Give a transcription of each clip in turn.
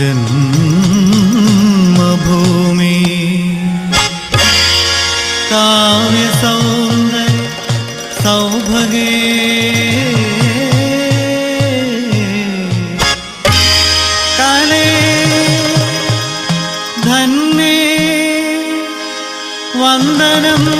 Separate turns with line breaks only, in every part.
ജന്മഭൂമി. കാവ്യ സൗന്ദര്യ സൗഭഗേ. കലേ ധന്മേ വന്ദനം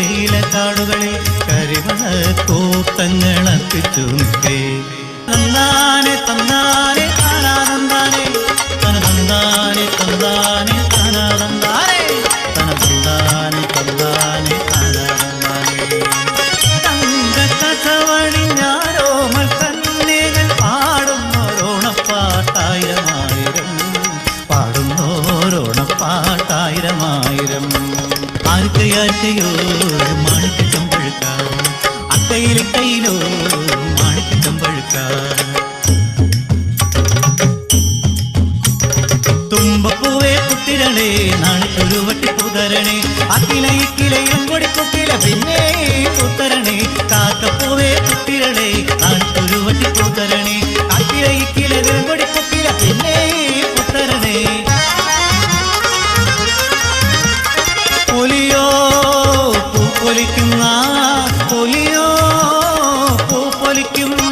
തേയിലക്കാടുകളിൽ കരിമണ കൂട്ടങ്ങൾ അർപ്പിച്ചു നിൽക്കേ. തന്നാനെ തന്നാനെ താനാനന്ദാനെ തന തന്നാനെ തന്നാനെ താനാനന്ദാനെ തന തന്നാനെ തന്നാനെ താനാനന്ദാനെ തങ്കക്കസവണിഞ്ഞാരോമൽ തന്നേകൾ പാടുന്നോരോണപ്പാട്ടായിരമായിരം പാടുന്നോരോണപ്പാട്ടായിരമായിരം. ആർക്കയാർക്കയോ മാണിക്ക ചമ്പഴുക്ക അക്കയിലിക്കയിലോ മാണിക്ക ചമ്പഴുക്ക തുമ്പപ്പൂവേ പുത്തിരണേ നാണിക്കൊരു വട്ടി പുതരണേ അക്കില ഇക്കിലയും കൊടി കുക്കില പിന്നെ പുത്തരണേ കാക്കപ്പൂവേ പുത്തിരണേ നാണിക്കൊരു പൂപ്പൊലിക്കും